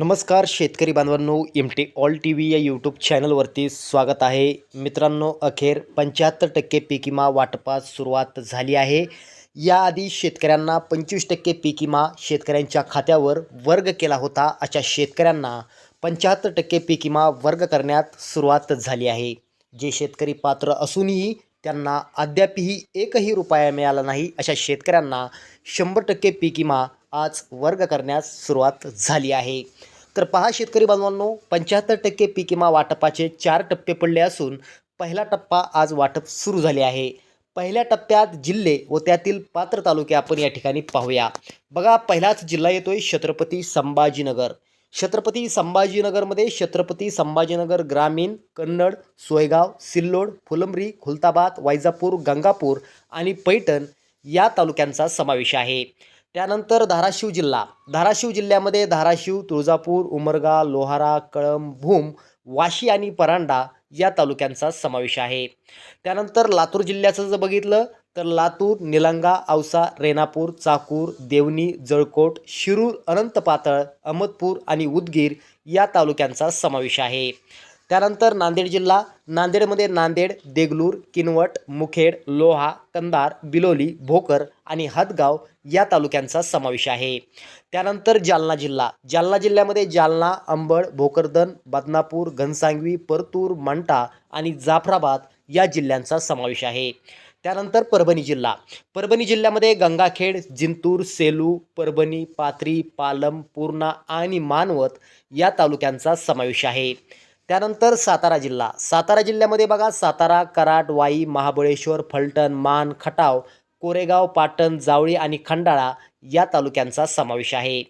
नमस्कार शेतकरी बांधवांनो M T all T V या यूट्यूब चॅनलवरती स्वागत आहे. मित्रांनो अखेर पंच्याहत्तर टक्के पीकिमा वाटपास सुरुवात झाली आहे. याआधी शेतकऱ्यांना पंचवीस टक्के पीकिमा शेतकऱ्यांच्या खात्यावर वर्ग केला होता अशा शेतकऱ्यांना पंच्याहत्तर टक्के पीकिमा वर्ग करण्यात सुरुवात झाली आहे. जे शेतकरी पात्र असूनही त्यांना अद्यापही एकही रुपया मिळाला नाही अशा शेतकऱ्यांना शंभर टक्के पीकिमा आज वर्ग करण्यास सुरुवात झाली आहे. तर पहा शेतकरी बांधवांनो पंच्याहत्तर टक्के पीक विमा वाटपाचे चार टप्पे पडले असून पहिला टप्पा आज वाटप सुरू झाले आहे. पहिल्या टप्प्यात जिल्हे व त्यातील पात्र तालुके आपण या ठिकाणी पाहूया. बघा पहिलाच जिल्हा येतोय छत्रपती संभाजीनगर. छत्रपती संभाजीनगरमध्ये छत्रपती संभाजीनगर ग्रामीण कन्नड सोयगाव सिल्लोड फुलंब्री खुलताबाद वैजापूर गंगापूर आणि पैठण या तालुक्यांचा समावेश आहे. त्यानंतर धाराशिव जिल्हा. धाराशिव जिल्ह्यामध्ये धाराशिव तुळजापूर उमरगा लोहारा कळंब भूम वाशी आणि परांडा या तालुक्यांचा समावेश आहे. त्यानंतर लातूर जिल्ह्याचं जर बघितलं तर लातूर निलंगा औसा रेणापूर चाकूर देवणी जळकोट शिरूर अनंत पातळ अहमदपूर आणि उदगीर या तालुक्यांचा समावेश आहे. त्यानंतर नांदेड जिल्हा नांदेडमध्ये नांदेड देगलूर किनवट मुखेड लोहा कंधार बिलोली भोकर आणि हदगाव या तालुक्यांचा समावेश आहे. त्यानंतर जालना जिल्हा. जालना जिल्ह्यामध्ये जालना अंबड भोकरदन बदनापूर घनसांगवी परतूर मंटा आणि जाफराबाद या जिल्ह्यांचा समावेश आहे. त्यानंतर परभणी जिल्हा. परभणी जिल्ह्यामध्ये गंगाखेड जिंतूर सेलू परभणी पाथरी पालम पूर्णा आणि मानवत या तालुक्यांचा समावेश आहे. त्यानंतर सातारा जिल्हा. सातारा जिल्ह्यामध्ये बघा सातारा कराड वाई महाबळेश्वर फलटण मान खटाव कोरेगाव पाटण जावळी आणि खंडाळा या तालुक्यांचा समावेश आहे.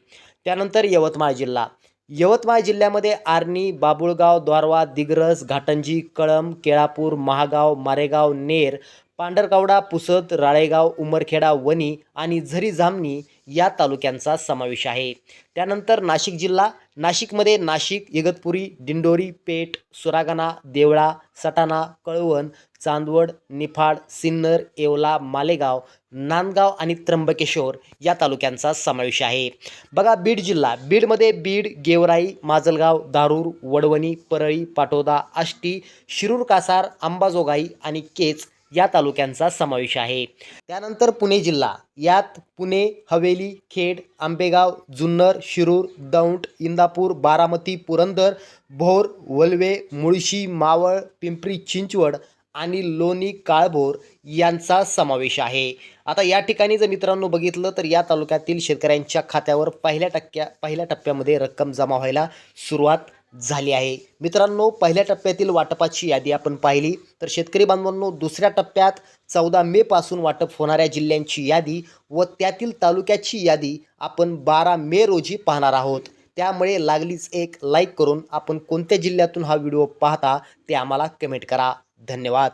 त्यानंतर यवतमाळ जिल्हा. यवतमाळ जिल्ह्यामध्ये आर्णी बाबुळगाव द्वारवा दिग्रस घाटंजी कळंब केळापूर महागाव मारेगाव नेर पांढरकवडा पुसद राळेगाव उमरखेडा वणी आणि झरी जामणी या तालुक्यांचा समावेश आहे. त्यानंतर नाशिक जिल्हा नाशिकमध्ये नाशिक इगतपुरी दिंडोरी पेठ सुरागणा देवळा सटाणा कळवण चांदवड निफाड सिन्नर येवला मालेगाव नांदगाव आणि त्र्यंबकेश्वर या तालुक्यांचा समावेश आहे. बघा बीड जिल्हा. बीडमध्ये बीड गेवराई माजलगाव दारूर वडवणी परळी पाटोदा आष्टी शिरूर कासार अंबाजोगाई आणि केच या तालुक्यांचा समावेश आहे. त्यानंतर पुणे जिल्हा. यात पुणे हवेली खेड आंबेगाव जुन्नर शिरूर दौंड इंदापूर बारामती पुरंदर भोर वलवे मुळशी मावळ पिंपरी चिंचवड आणि लोणी काळभोर यांचा समावेश आहे. आता या ठिकाणी जर मित्रांनो बघितलं तर या तालुक्यातील शेतकऱ्यांच्या खात्यावर पहिल्या टक्क्या पहिल्या टप्प्यामध्ये रक्कम जमा व्हायला सुरुवात झाली आहे. मित्रांनो पहिल्या टप्प्यातील वाटपाची यादी आपण पाहिली. तर शेतकरी बांधवांनो दुसऱ्या टप्प्यात चौदा मे पासून वाटप होणाऱ्या जिल्ह्यांची यादी व त्यातील तालुक्याची यादी आपण बारा मे रोजी पाहणार आहोत. त्यामुळे लागलीच एक लाईक करून आपण कोणत्या जिल्ह्यातून हा व्हिडिओ पाहता ते आम्हाला कमेंट करा. धन्यवाद.